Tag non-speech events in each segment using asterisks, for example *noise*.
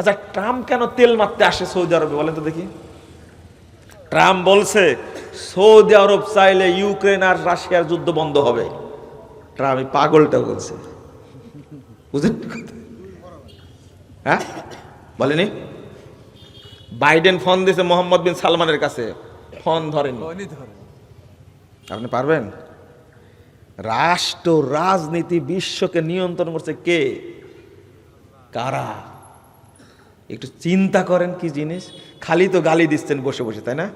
আচ্ছা ট্রাম্প কেন তেল মারতে আসে সৌদি আরবে? বলেন তো দেখি। ট্রাম্প বলছে সৌদি আরব চাইলে ইউক্রেন আর রাশিয়ার যুদ্ধ বন্ধ হবে। ট্রাম্প পাগলটা বলছে। বুঝলেন হ্যাঁ? বলেনি? বাইডেন ফোন দিয়েছে মোহাম্মদ বিন সালমানের কাছে। ফোন ধরেনি। আপনি পারবেন? রাষ্ট্র রাজনীতি বিশ্বকে নিয়ন্ত্রণ করছে কে? কারা? একটু চিন্তা করেন কি জিনিস? খালি তো গালি দিচ্ছেন বসে বসে, তাই না?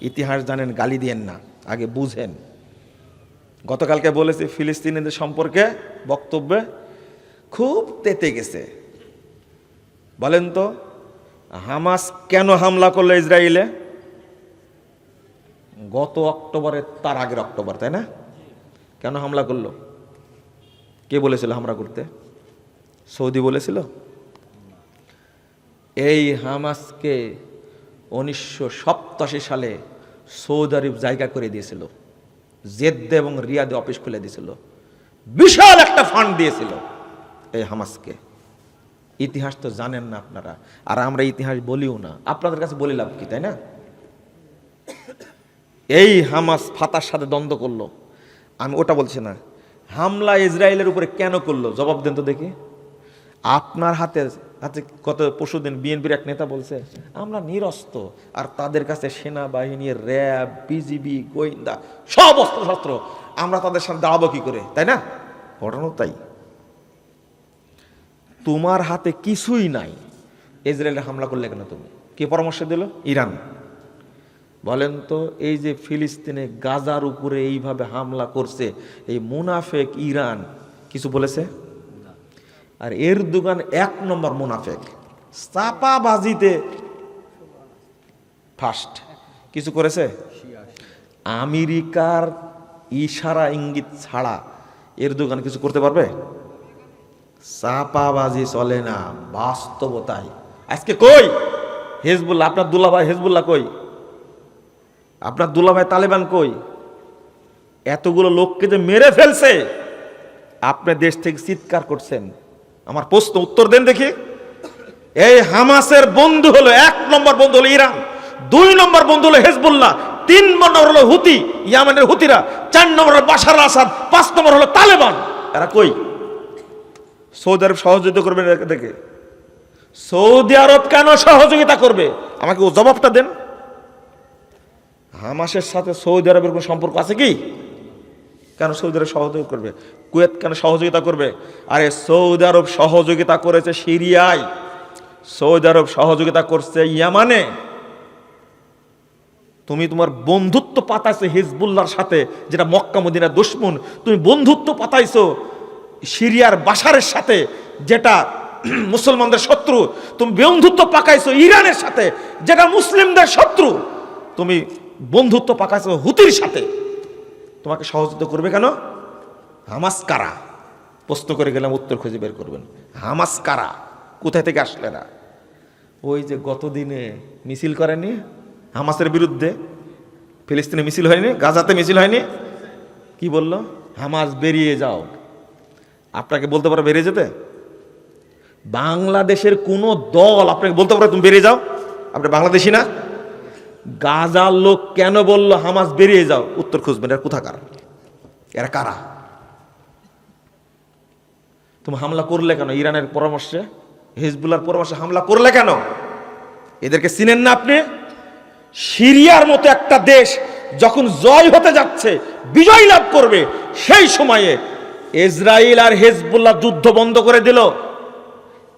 ইতিহাস জানেন, গালি দিয়েন না, আগে বুঝেন। গতকালকে বলেছি, ফিলিস্তিনিদের সম্পর্কে বক্তব্যে খুব তেতে গেছে। বলেন তো, হামাস কেন হামলা করল ইসরায়েলে? গত অক্টোবরে, তার আগের অক্টোবর, তাই না? কেন হামলা করল? কে বলেছিল হামলা করতে? সৌদি বলেছিল? এই হামাসকে উনিশশো সালে সৌদি আরব জায়গা করে দিয়েছিল। জেদ্দে এবং রিয়াদে অফিস খুলে দিয়েছিল। বিশাল একটা ফান্ড দিয়েছিল এই হামাসকে। ইতিহাস তো জানেন না আপনারা, আর আমরা ইতিহাস বলিও না। আপনাদের কাছে বলি লাভ কি, তাই না? এই হামাস ফাতার সাথে দ্বন্দ্ব করল। আমি ওটা বলছি না। হামলা ইসরায়েলের উপরে কেন করল? জবাব দেন তো দেখি। আপনার হাতে হাতে কত পরশুদিন বিএনপির এক নেতা বলছে, আমরা নিরস্ত, আর তাদের কাছে সেনাবাহিনী, র্যাব, বিজিবি, গোয়েন্দা, সব অস্ত্রশস্ত্র, আমরা তাদের সামনে দাঁড়াবো কি করে? তাই না? ঘটনা তাই। তোমার হাতে কিছুই নাই। ইসরায়েলে হামলা করলে কেন তুমি? কে পরামর্শ দিল? ইরান। বলেন তো, এই যে ফিলিস্তিনে গাজার উপরে এইভাবে হামলা করছে, এই মুনাফেক ইরান, কিছু বলেছে? আর এর দোকান এক নম্বর মুনাফেক। চাপাবাজিতে ফার্স্ট কিছু করেছে? আমেরিকার ইশারা ইঙ্গিত ছাড়া এর দোকান কিছু করতে পারবে? চাপাবাজি চলে না, বাস্তবতাই। আজকে কই? হেজবুল্লাহ, আপনার দুলাভাই হেজবুল্লাহ কই? আপনার দুলাভাই তালেবান কই? এতগুলো লোককে যে মেরে ফেলছে, আপনি দেশ থেকে চিৎকার করছেন। আমার প্রশ্ন উত্তর দেন দেখি। এই হামাসের বন্ধু হলো এক নম্বর বন্ধু হলো ইরান, দুই নম্বর বন্ধু হলো হেজবুল্লাহ, তিন নম্বর হলো হুতি, ইয়ামানের হুতিরা, চার নম্বর হলো বাশার আসাদ, পাঁচ নম্বর হলো তালেবান। এরা কই? সৌদি আরব সহযোগিতা করবে দেখে। সৌদি আরব কেন সহযোগিতা করবে? আমাকে ও জবাবটা দেন। হামাসের সাথে সৌদি আরবের কোনো সম্পর্ক আছে কি? কেন সৌদি আরব সহযোগিতা করবে? কুয়েত কেন সহযোগিতা করবে? আরে সৌদি আরব সহযোগিতা করেছে সিরিয়ায়। সৌদি আরব সহযোগিতা করছে ইয়ামানে। তুমি তোমার বন্ধুত্ব পাতাইছো হিজবুল্লাহর সাথে, যেটা মক্কা মদিনা দুশ্মন। তুমি বন্ধুত্ব পাতাইছো সিরিয়ার বাসারের সাথে, যেটা *clears throat* মুসলমানদের শত্রু। তুমি বন্ধুত্ব পাকাইছো ইরানের সাথে, যেটা মুসলিমদের শত্রু। তুমি বন্ধুত্ব পাকাইছো হুতির সাথে। তোমাকে সহযোগিতা করবে কেন? হামাস কারা প্রশ্ন করে গেলাম, উত্তর খুঁজে বের করবেন। হামাস কারা কোথায় থেকে আসলে না ওই যে গত দিনে মিছিল করেনি হামাসের বিরুদ্ধে? ফিলিস্তিনে মিছিল হয়নি? গাজাতে মিছিল হয়নি? কি বলল? হামাস বেরিয়ে যাও। আপনাকে বলতে পারো বেরিয়ে যেতে? বাংলাদেশের কোনো দল আপনাকে বলতে পারো তুমি বেরিয়ে যাও? আপনি বাংলাদেশি না? গাজার লোক কেন বলল হামাস বেরিয়ে যাও? উত্তর খুঁজবেন, এরা কোথাকার? এরা কারা? তুমি হামলা করলে কেন? ইরানের পরামর্শে? হিজবুল্লার পরামর্শে হামলা করলে কেন? এদেরকে চিনেন না আপনি? সিরিয়ার মতো একটা দেশ যখন জয় হতে যাচ্ছে, বিজয় লাভ করবে, সেই সময়ে ইসরায়েল আর হেজবুল্লাহ যুদ্ধ বন্ধ করে দিল।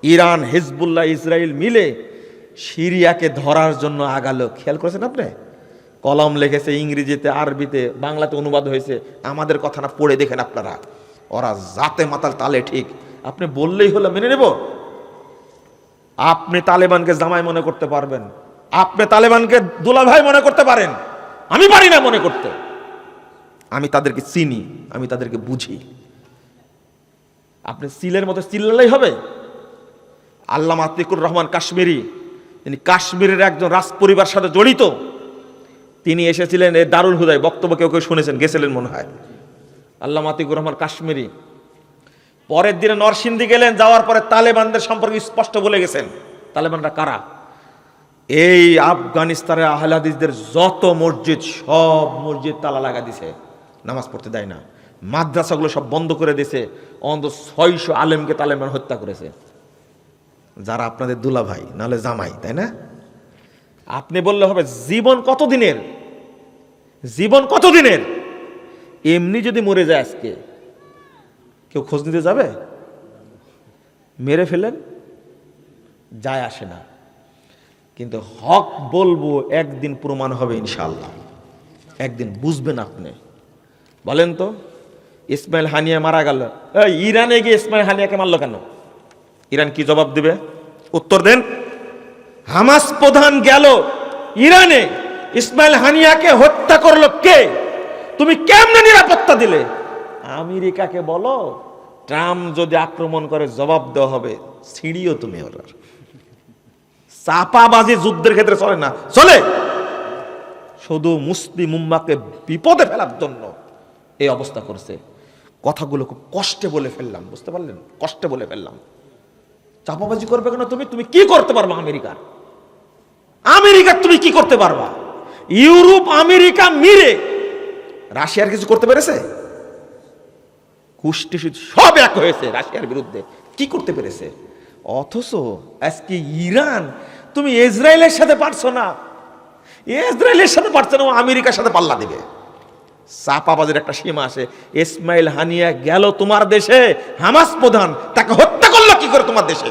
ইরান, হেজবুল্লাহ ইসরায়েল মিলে সিরিয়াকে ধরার জন্য আগালো। খেয়াল করেছেন আপনি? কলম লিখেছে ইংরেজিতে, আরবিতে, বাংলাতে অনুবাদ হয়েছে। আমাদের কথাটা পড়ে দেখেন আপনারা। ওরা জাতে মাতাল তালে ঠিক। আপনি বললেই হলো, মেনে নেব? আপনি তালেবানকে জামাই মনে করতে পারবেন। আপনি তালেবানকে দুলাভাই মনে করতে পারেন। আমি পারি না মনে করতে। আমি তাদেরকে চিনি, আমি তাদেরকে বুঝি। আপনি সিলের মতো চিল্লালেই হবে? আল্লামা আতিকুর রহমান কাশ্মীরি তিনি কাশ্মীরের একজন রাজ পরিবার সাথে জড়িত। তিনি এসেছিলেন এই দারুল হুদায়, বক্তব্য কেউ কেউ শুনেছেন, গেছিলেন মনে হয়। আল্লাহ আতিকুর রহমান কাশ্মীরি। পরের দিনে নরসিংদী গেলেন, যাওয়ার পরে তালেবানদের সম্পর্কে স্পষ্ট বলে গেছেন। তালেবানরা কারা? এই আফগানিস্তানের আহলাদিসদের যত মসজিদ, সব মসজিদ তালা লাগা দিছে। নামাজ পড়তে দেয় না। মাদ্রাসাগুলো সব বন্ধ করে দিছে। অন্তত ছয়শো আলেমকে তালেবান হত্যা করেছে। যারা আপনাদের দুলা ভাই নাহলে জামাই, তাই না? আপনি বললে হবে, জীবন কতদিনের? জীবন কতদিনের? এমনি যদি মরে যায় আজকে, কেউ খোঁজ নিতে যাবে? মেরে ফেলেন যায় আসে না। কিন্তু হক বলব, একদিন প্রমাণ হবে ইনশাল্লাহ একদিন বুঝবেন আপনি। বলেন তো, ইসমাইল হানিয়া মারা গেল। ইরানে গিয়ে ইসমাইল হানিয়াকে মারলো কেন? ইরান কি জবাব দিবে? উত্তর দেন, হামাস প্রধান গেল ইরানে, ইসমাইল হানিয়াকে হত্যা করল কে? তুমি কেমনে নিরাপত্তা দিলে? আমেরিকাকে বলো, ট্রাম্প যদি আক্রমণ করে জবাব দেওয়া হবে ছিঁড়িও তুমি ওর চাপাবাজি যুদ্ধের ক্ষেত্রে চলে না, চলে। শুধু মুসলিম উম্মাকে বিপদে ফেলার জন্য এই অবস্থা করছে। কথাগুলো খুব কষ্টে বলে ফেললাম, বুঝতে পারলেন? কষ্টে বলে ফেললাম। চাপাবাজি করবে কেন তুমি? তুমি কি করতে পারবা আমেরিকার? আমেরিকার তুমি কি করতে পারবা? ইউরোপ, আমেরিকা মিলে। রাশিয়ার কিছু করতে পেরেছে? কুষ্টি সব এক হয়েছে রাশিয়ার বিরুদ্ধে। কি করতে পেরেছে? অথচ আজকে ইরান, তুমি ইসরায়েলের সাথে পারছ না। ইসরায়েলের সাথে পারছ না আমেরিকার সাথে পাল্লা দিবে। চাপাবাজের একটা সীমা আছে। ইসমাইল হানিয়া গেল তোমার দেশে, হামাস প্রধান, তাকে হত্যা করে তোমার দেশে।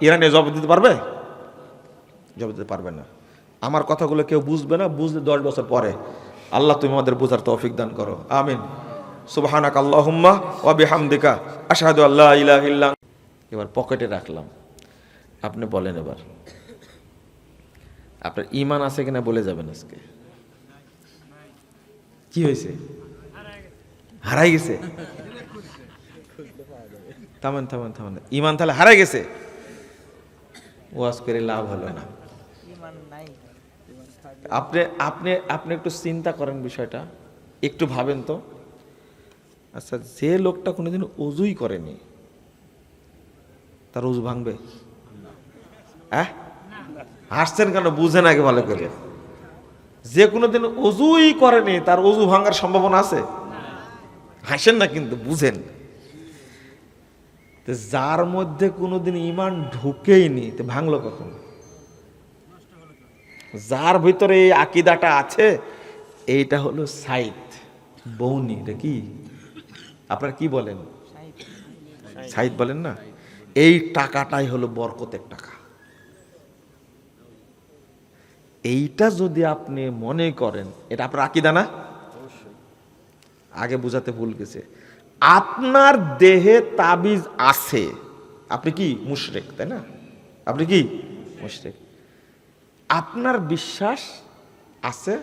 ইরানে জবাব দিতে পারবে? জবাব দিতে পারবে না। আমার কথাগুলো কেউ বুঝবে না বুঝলে দশ বছর পরে আল্লাহ তুমি আমাদের বোঝার তৌফিক দান করো। আমিন। সুবহানাক আল্লাহুম্মা ওয়া বিহামদিকা। আশহাদু আল্লা ইলাহা ইল্লা এবার পকেটে রাখলাম। আপনি বলেন এবার। আপনার ইমান আছে কিনা বলে যাবেন আজকে? কি হয়েছে? হারাই গেছে। থামেন থামেন থামেন। ইমান তাহলে হারাই গেছে। ওয়াজ করে লাভ হলো না। আপনি আপনি আপনি একটু চিন্তা করেন বিষয়টা। একটু ভাবেন তো। আচ্ছা যে লোকটা কোনোদিন অজুই করেনি তার উজু ভাঙবে? হ্যাঁ হাসছেন কেন? বুঝেন আগে ভালো করে। যে কোনোদিন অজুই করেনি তার অজু ভাঙার সম্ভাবনা আছে? হাসেন না কিন্তু বুঝেন। তো যার মধ্যে কোনোদিন ইমান ঢুকেইনি তো ভাঙলো কখন? যার ভিতরে এই আকিদাটা আছে এইটা হলো সাইদ বৌনি এটা কি? আপনারা কি বলেন? সাইদ বলেন না? এই টাকাটাই হলো বরকতের টাকা। এইটা যদি আপনি মনে করেন এটা আপনার আকিদা না? আগে বুঝাতে ভুল গেছে। আপনার দেহে তাবিজ আছে। আপনি কি মুশরেক, তাই না? আপনি কি মুশরেক? আপনার বিশ্বাস আছে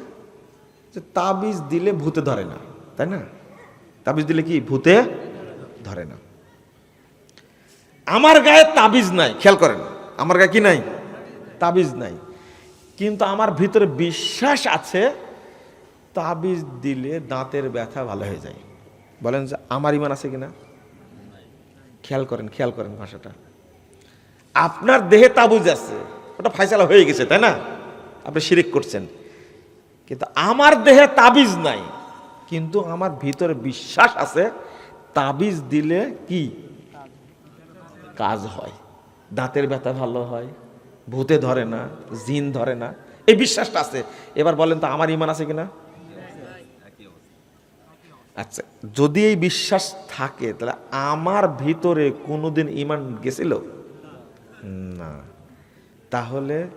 যে তাবিজ দিলে ভূতে ধরে না, তাই না? তাবিজ দিলে কি ভূতে ধরে না। আমার গায়ে তাবিজ নাই, খেয়াল করেন। আমার গায়ে কি নাই? তাবিজ নাই। কিন্তু আমার ভিতরে বিশ্বাস আছে, তাবিজ দিলে দাঁতের ব্যথা ভালো হয়ে যায়। বলেন যে, আমার ইমান আছে কিনা? খেয়াল করেন খেয়াল করেন ভাষাটা। আপনার দেহে তাবুজ আছে, ওটা ফাইসালা হয়ে গেছে, তাই না? আপনি শিরিক করছেন। কিন্তু আমার দেহে তাবিজ নাই, কিন্তু আমার ভিতরে বিশ্বাস আছে, তাবিজ দিলে কি? কাজ হয়। দাঁতের ব্যথা ভালো হয়, ভূতে ধরে না, জিন ধরে না, এই বিশ্বাসটা আছে। এবার বলেন তো, আমার ইমান আছে কিনা? আচ্ছা যদি এই বিশ্বাস থাকে, তাহলে আমার ভিতরে কোনোদিন ইমান গেছিল? না। তাহলে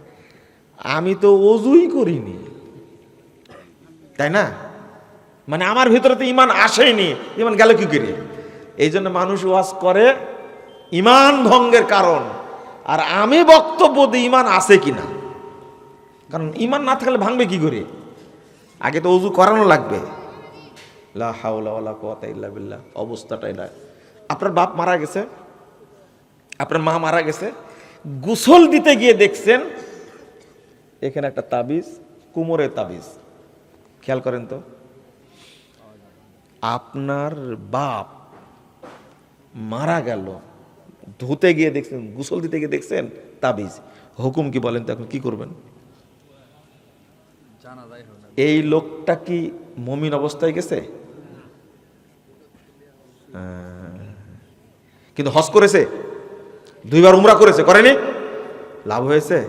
আমি তো অজুই করিনি। তাই না? মানে আমার ভিতরে তো ইমান আসেনি। ইমান গেল কি করে? এই জন্য মানুষ ওয়াজ করে ইমান ভঙ্গের কারণ। আর আমি বক্তব্য দিই ইমান আছে কিনা। কারণ ইমান না থাকলে ভাঙবে কি করে? আগে তো অজু করানো লাগবে। লা হাওলা ওয়ালা কুওয়াতা ইল্লা বিল্লাহ। অবস্থাটা এটা আপনার বাপ মারা গেছে? আপনার মা মারা গেছে? গোসল দিতে গিয়ে দেখছেন এখানে একটা তাবিজ কুমোরের তাবিজ। খেয়াল করেন তো। আপনার বাপ মারা গেল ধুতে গিয়ে দেখছেন গোসল দিতে গিয়ে দেখছেন তাবিজ। হুকুম কি বলেন তো এখন কি করবেন? জানা যায় এই লোকটা কি মমিন অবস্থায় গেছে? কিন্তু হজ করেছে? দুইবার উমরা করেছে, করেনি? লাভ হয়েছে?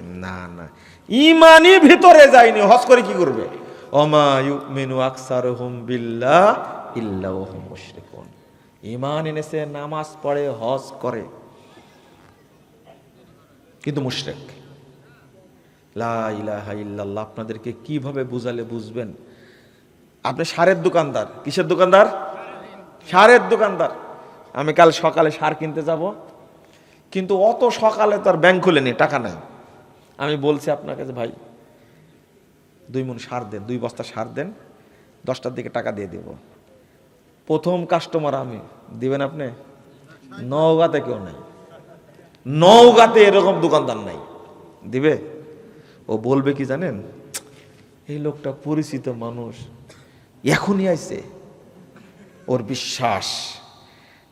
না না। ইমানই ভিতরে যায়নি, হজ করে কি করবে? অমা ইউমিনু আকসার হুম বিল্লাহ ইল্লা ওহুম মুশরিকুন। ইমান এনেছে, নামাজ পড়ে, হজ করে। কিন্তু মুশরিক। লা ইলাহা ইল্লাল্লাহ, আপনাদেরকে কীভাবে বুঝালে বুঝবেন? আপনি সারের দোকানদার, কিসের দোকানদার? সারের দোকানদার। আমি কাল সকালে সার কিনতে যাব, কিন্তু অত সকালে তো আর ব্যাংক খুলেনি, টাকা নাই। আমি বলছি আপনার কাছে, ভাই, দুই মন সার দেন, দুই বস্তা সার দেন, দশটার দিকে টাকা দিয়ে দেব। প্রথম কাস্টমার আমি, দিবেন আপনি? নওগাঁতে কেউ নাই। নওগাতে এরকম দোকানদার নাই। দিবে? ও বলবে কি জানেন? এই লোকটা পরিচিত মানুষ, এখনই আইছে। ওর বিশ্বাস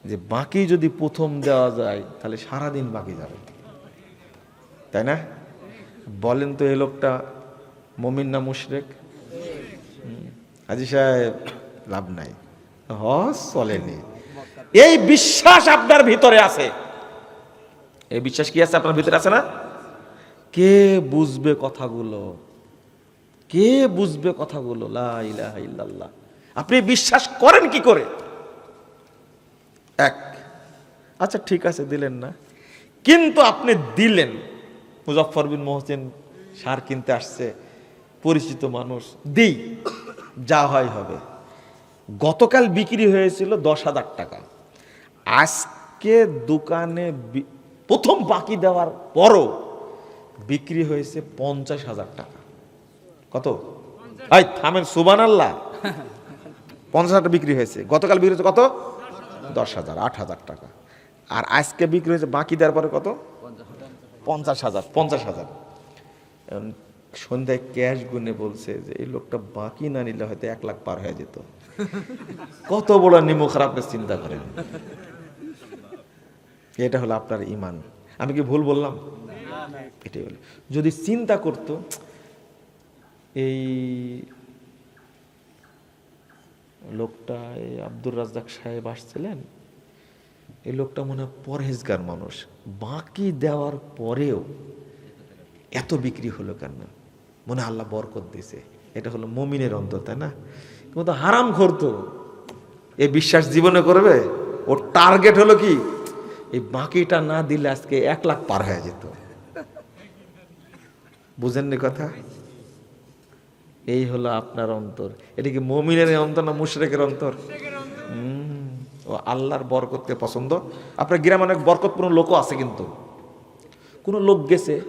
যে বাকি যদি প্রথম দেওয়া যায়, তাহলে সারাদিন বাকি যাবে। তাই না? বলেন তো এই লোকটা, মমিন না মুশরেক? হাজি সাহেব, লাভ নাই। হস, চলেনি। এই বিশ্বাস আপনার ভিতরে আছে। এই বিশ্বাস কি আছে আপনার ভিতরে আছে না? কে বুঝবে কথাগুলো? কে বুঝবে কথাগুলো? লাহ আপনি বিশ্বাস করেন কি করে? এক। আচ্ছা ঠিক আছে দিলেন না। কিন্তু আপনি দিলেন। মুজফর বিন মোহসেন সার কিনতে আসছে পরিচিত মানুষ দিই যা হয় হবে। গতকাল বিক্রি হয়েছিল দশ হাজার টাকা। আজকে দোকানে প্রথম বাকি দেওয়ার পরও বিক্রি হয়েছে পঞ্চাশ হাজার টাকা। কত? এই থামেন সুবান আল্লাহ *laughs* পঞ্চাশ হাজার বিক্রি হয়েছে। গতকাল বিক্রি হয়েছে কত? দশ হাজার, আট হাজার টাকা। আর আজকে বিক্রি হয়েছে, বাকি দেওয়ার পরে কত? পঞ্চাশ হাজার পঞ্চাশ হাজার। সন্ধ্যায় ক্যাশ গুনে বলছে যে, এই লোকটা বাকি না নিলে হয়তো এক লাখ পার হয়ে যেত। কত বড় নিমো খারাপ চিন্তা করেন এটা হলো আপনার ইমান। আমি কি ভুল বললাম? এটাই হলো। যদি চিন্তা করতো, এই লোকটা এই আব্দুর রাজ্জাক সাহেব আসছিলেন। এই লোকটা মনে হয় পরহেজগার মানুষ। বাকি দেওয়ার পরেও এত বিক্রি হলো কেন? মনে আল্লাহ বরকত দিছে এটা হলো মমিনের অন্তর, তাই না? কিন্তু হারাম করতো এ বিশ্বাস জীবনে করবে? ওর টার্গেট হলো কি? এই বাকিটা না দিলে আজকে এক লাখ পার হয়ে যেত। বুঝেননি কথা? এই হলো আপনার অন্তর। এটা কি মমিনের অন্তর না মুশরেকের অন্তর? হুম, ও আল্লাহর বরকতকে পছন্দ। আপনার গ্রামে অনেক বরকতপূর্ণ লোকও আছে কিন্তু। কোনো লোক গেছে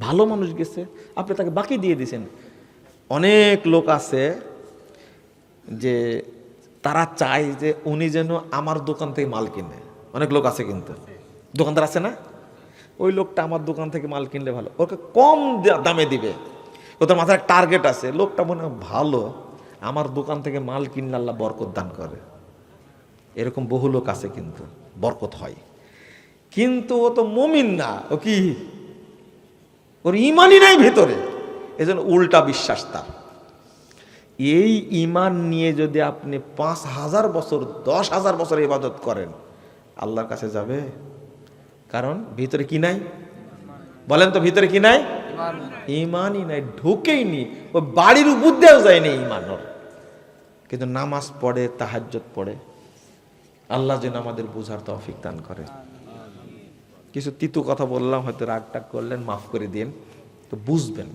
ভালো মানুষ গেছে আপনি তাকে বাকি দিয়ে দিয়েছেন। অনেক লোক আছে যে তারা চায় যে উনি যেন আমার দোকান থেকে মাল কিনে। অনেক লোক আছে কিন্তু। দোকানদার আছে না? ওই লোকটা আমার দোকান থেকে মাল কিনলে ভালো। ওকে কম দামে দিবে। ওদের মাথায় টার্গেট আছে। লোকটা মনে ভালো। আমার দোকান থেকে মাল কিনলে আল্লাহ বরকত দান করে। এরকম বহু লোক আছে কিন্তু, বরকত হয়। কিন্তু ও তো মমিন না। ও কি? ওর ইমানই নাই ভেতরে। এজন্য উল্টা বিশ্বাস তার। এই ইমান নিয়ে যদি আপনি পাঁচ হাজার বছর, দশ হাজার বছর ইবাদত করেন, আল্লাহর কাছে যাবে। কারণ ভিতরে কি নাই? বলেন তো ভিতরে কি নাই? ইমানই নাই। ঢুকেই নি। ও বাড়ির উপর দিয়েও যায়নি ইমান ওর। কিন্তু নামাজ পড়ে তাহাজ্জত পড়ে। আল্লাহ যেন আমাদের বোঝার তৌফিক দান করে। কিছু তিতু কথা বললাম হয়তো রাগ টাগ করলেন মাফ করে দিন। তো বুঝবেন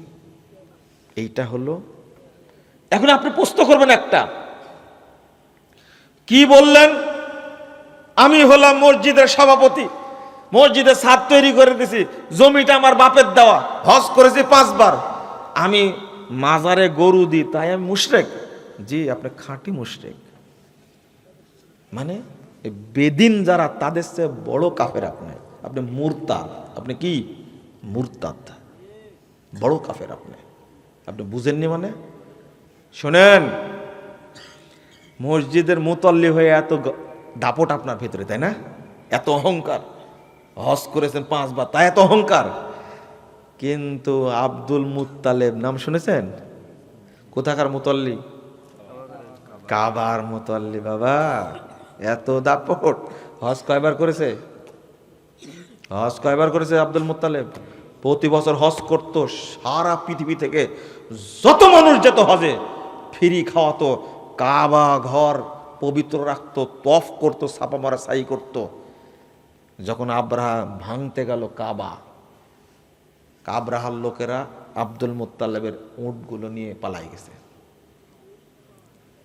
এইটা হলো। এখন আপনি প্রশ্ন করবেন একটা। কি বললেন? আমি হলাম মসজিদের সভাপতি। মসজিদে ছাদ তৈরি করে দিছি, জমিটা আমার বাপের দেওয়া। হজ করেছি পাঁচবার। আমি মাজারে গরু দিই, তাই আমি মুশরেক। জি, আপনি খাঁটি মুশরেক। মানে বেদিন যারা, তাদের চেয়ে বড় কাফের আপনি। আপনি মুরতাদ। আপনি কি? মুরতাদ। বড় কাফের আপনি। আপনি বুঝেননি মানে? শোনেন, মসজিদের মুতল্লি হয়ে এত দাপট আপনার ভেতরে, তাই না? এত অহংকার। হজ করেছেন পাঁচবার, তাই এত অহংকার। কিন্তু আব্দুল মুত্তালেব, নাম শুনেছেন? কোথাকার মুতল্লি? কাবার মুতল্লি, বাবা। এত দাপট। হজ কয়বার করেছে? হজ কয়বার করেছে আব্দুল মুত্তালেব? প্রতি বছর হজ করত সারা পৃথিবী থেকে। যত মানুষ যেত হজে, ফিরি খাওয়াতো, কাবা ঘর পবিত্র রাখতো, তফ করতো ছাপা মারা সাই করতো। যখন আব্রাহা ভাঙতে গেল কাবা, কাবরাহার লোকেরা আব্দুল মুত্তালেবের উঁটগুলো নিয়ে পালাই গেছে।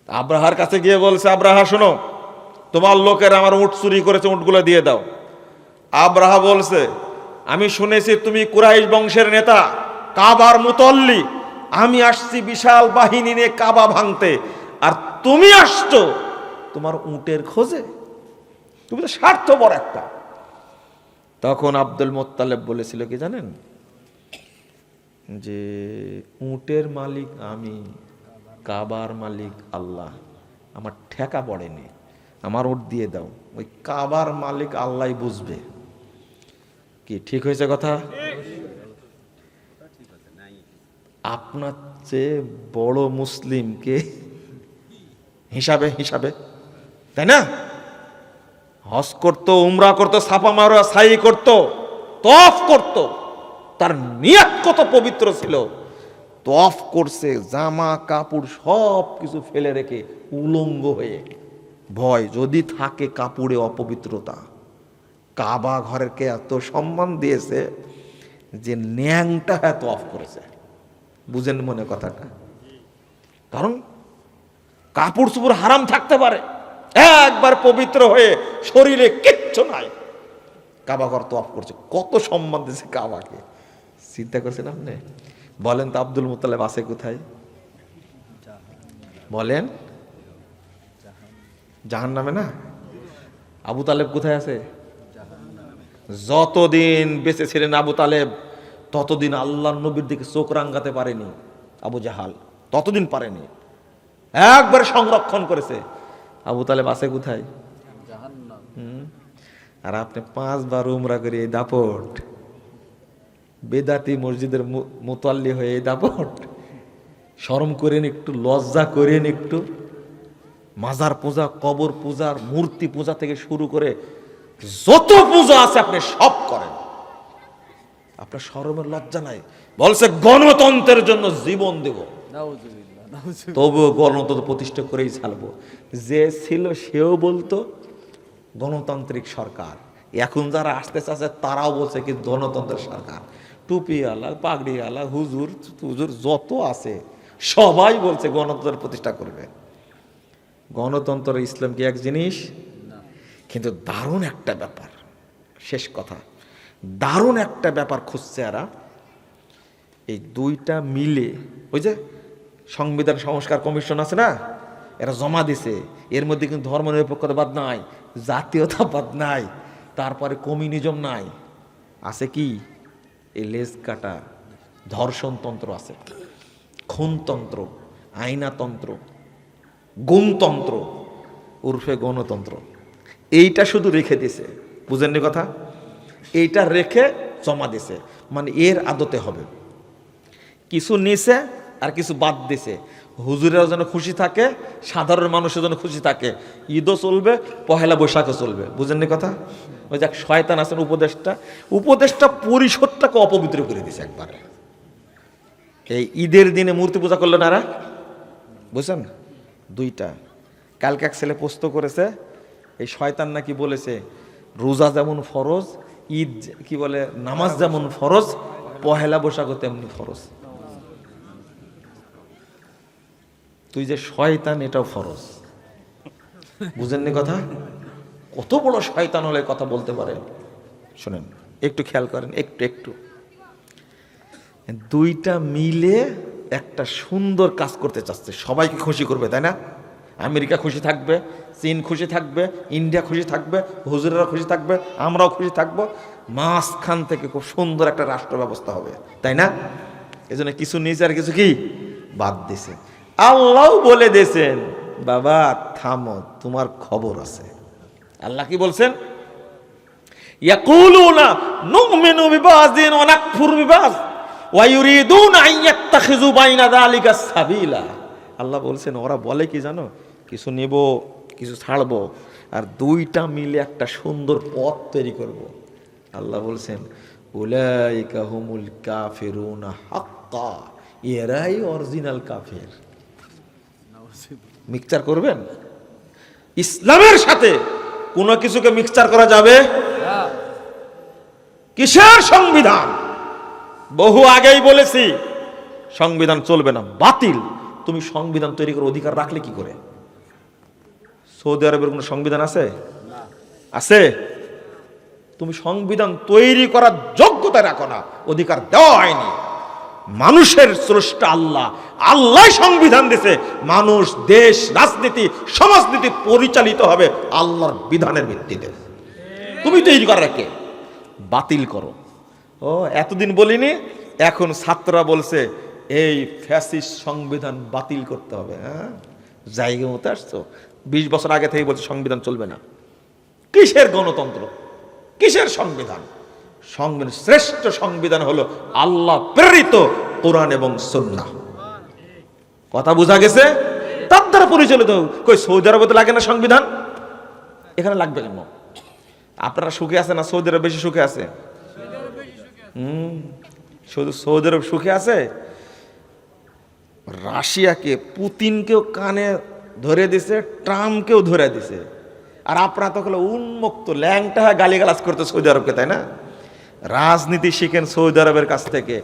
আব্রাহার কাছে গিয়ে বলছে, আব্রাহা, শোনো, তোমার লোকেরা আমার উঁট চুরি করেছে, উঁটগুলো দিয়ে দাও। আব্রাহা বলছে, আমি শুনেছি তুমি কুরাইশ বংশের নেতা, কাবার মুতল্লি। আমি আসছি বিশাল বাহিনী নিয়ে কাবা ভাঙতে। আর তুমি আসছো তোমার উটের খোঁজে। তুমি তো স্বার্থপর একটা। তখন আব্দুল মোত্তালেব বলেছিল কি জানেন? যে উটের মালিক আমি, কাবার মালিক আল্লাহ। আমার ঠেকা পড়েনি, আমার উট দিয়ে দাও। ওই কাবার মালিক আল্লাহ বুঝবে। কি, ঠিক হয়েছে কথা? আপনার চেয়ে বড় মুসলিমকে হিসাবে হিসাবে, তাই না? হজ করতো, উমরা করতো, ছাপা মারা সাই করতো, তফ করতো। তার নিয়াত কত পবিত্র ছিল। তফ করছে, জামা, কাপড় সব কিছু ফেলে রেখে উলঙ্গ হয়ে। ভয় যদি থাকে কাপড়ে অপবিত্রতা। কাবা ঘরেরকে এত সম্মান দিয়েছে যে ন্যাংটা এত অফ করেছে। বুঝেন মনে কথাটা? কারণ কাপড় চুপড় হারাম থাকতে পারে। একবার পবিত্র হয়ে শরীরে কিচ্ছু নাই। কাবা ঘর তো অফ করছে। কত সম্মান দিয়েছে কাবাকে। চিন্তা করছেন আপনি? বলেন তো আব্দুল মুতালেব আছে কোথায়? বলেন। জাহান নামে না? আবু তালেব কোথায় আছে? যতদিন বেঁচে ছিলেন আবু তালেব, ততদিন আল্লাহ নবীর দিকে চোখ রাঙ্গাতে পারেনি আবু জাহাল। ততদিন পারেনি। একবার সংরক্ষণ করেছে। আবু তালেব আছে কোথায়। আর আপনি পাঁচবার উমরা করে এই দাপট। বেদাতি মসজিদের মুতাল্লি হয়ে এই দাপট। শরম করেন একটু লজ্জা করেন একটু। মাজার পূজা কবর পূজার মূর্তি পূজা থেকে শুরু করে যত পূজা আছে আপনি সব করেন। আপনার শরমের লজ্জা নাই। বলছে গণতন্ত্রের জন্য জীবন দেব। তবুও গণতন্ত্র প্রতিষ্ঠা করেই ছাড়বো। যে ছিল সেও বলতো গণতান্ত্রিক সরকার। এখন যারা আসতে চাচ্ছে তারাও বলছে কি গণতন্ত্রের সরকার। টুপি আলা পাগড়ি আলা হুজুর হুজুর যত আছে সবাই বলছে গণতন্ত্র প্রতিষ্ঠা করবে। গণতন্ত্র ইসলাম কি এক জিনিস? কিন্তু দারুণ একটা ব্যাপার। শেষ কথা। দারুণ একটা ব্যাপার খুঁজছে এরা। এই দুইটা মিলে ওই যে সংবিধান সংস্কার কমিশন আছে না? এরা জমা দিছে। এর মধ্যে কিন্তু ধর্ম নিরপেক্ষতাবাদ নাই জাতীয়তাবাদ নাই, তারপরে কমিউনিজম নাই। আছে কি? এই লেজ কাটা ধর্ষণতন্ত্র আছে। খুনতন্ত্র, আইনাতন্ত্র গুণতন্ত্র উর্ফে গণতন্ত্র। এইটা শুধু রেখে দিছে। বুঝেননি কথা? এইটা রেখে জমা দিছে। মানে এর আদতে হবে। কিছু নিছে আর কিছু বাদ দিছে। হুজুরেরা যেন খুশি থাকে, সাধারণ মানুষের যেন খুশি থাকে। ঈদও চলবে, পহেলা বৈশাখও চলবে। বুঝেননি কথা? ওই যাক শয়তান আছেন উপদেশটা উপদেশটা পরিষদটাকে অপবিত্র করে দিছে একবারে। এই ঈদের দিনে মূর্তি পূজা করল না এরা? বুঝছেন? দুইটা। কালকে এক ছেলে পোস্ত করেছে, এই শয়তান নাকি বলেছে, রোজা যেমন ফরজ, ঈদ কি বলে, নামাজ যেমন ফরজ, পহেলা বৈশাখও তেমনি ফরজ। তুই যে শয়তান, এটাও ফরজ। বুঝেননি কথা? কত বড় শয়তান হলে কথা বলতে পারে? শোনেন, একটু খেয়াল করেন, একটু একটু। দুইটা মিলে একটা সুন্দর কাজ করতে চাচ্ছে। সবাইকে খুশি করবে, তাই না? আমেরিকা খুশি থাকবে, চীন খুশি থাকবে, ইন্ডিয়া খুশি থাকবে, হুজুরেরা খুশি থাকবে, আমরাও খুশি থাকব। মাঝখান থেকে খুব সুন্দর একটা রাষ্ট্র ব্যবস্থা হবে, তাই না? এজন্য কিছু নিচে আর কিছু কি? বাদ দিছে। আল্লাহ বলে দিয়েছেন, বাবা, থামো, তোমার খবর আছে। আল্লাহ কি বলছেন? সাবিলা। আল্লাহ বলছেন, ওরা বলে কি জানো? কিছু নেব, কিছু ছাড়বো আর দুইটা মিলে একটা সুন্দর পথ তৈরি করব। আল্লাহ বলছেন হুমুল হাক্কা, এরাই অরিজিনাল কাফের। মিক্সচার করবেন? ইসলামের সাথে কোনো কিছুকে মিক্সচার করা যাবে? কিসের সংবিধান? বহু আগেই বলেছি, সংবিধান চলবে না, বাতিল। তুমি সংবিধান তৈরি করার অধিকার রাখলে কি করে? সৌদি আরবের কোনো সংবিধান আছে? আছে। তুমি সংবিধান তৈরি করার যোগ্যতা রাখো না, অধিকার দেওয়া হয়নি। মানুষের স্রষ্টা আল্লাহ। আল্লাহ সংবিধান দিছে, মানুষ, দেশ, রাজনীতি, সমাজনীতি পরিচালিত হবে আল্লাহর বিধানের ভিত্তিতে। তুমি তৈরি করার কে? বাতিল করো। ও, এতদিন বলিনি, এখন ছাত্ররা বলছে, এই ফ্যাসিস সংবিধান বাতিল করতে হবে হ্যাঁ? জায়গা মতো আসছো। বিশ বছর আগে থেকে বলছে, সংবিধান চলবে না। কিসের গণতন্ত্র? কিসের সংবিধান সংবিধান? শ্রেষ্ঠ সংবিধান হলো আল্লাহ প্রেরিত কোরআন এবং সন্না কথা বোঝা গেছে? তার দ্বারা পরিচালিত কই, সৌদি আরবে তো লাগে না সংবিধান? এখানে লাগবে কেন? আপনারা সুখে আছে না সৌদি আরব বেশি সুখে আছে? হুম, শুধু সৌদি আরব সুখে আছে? রাশিয়াকে পুতিনকেও কানে ধরে দিছে, ট্রাম্পকেও ধরে দিছে। আর আপনারা তো উন্মুক্ত, ল্যাংটা গালিগালাজ করতে সৌদি আরবকে, তাই না? রাজনীতি শিখেন সৌদি আরবের কাছ থেকে।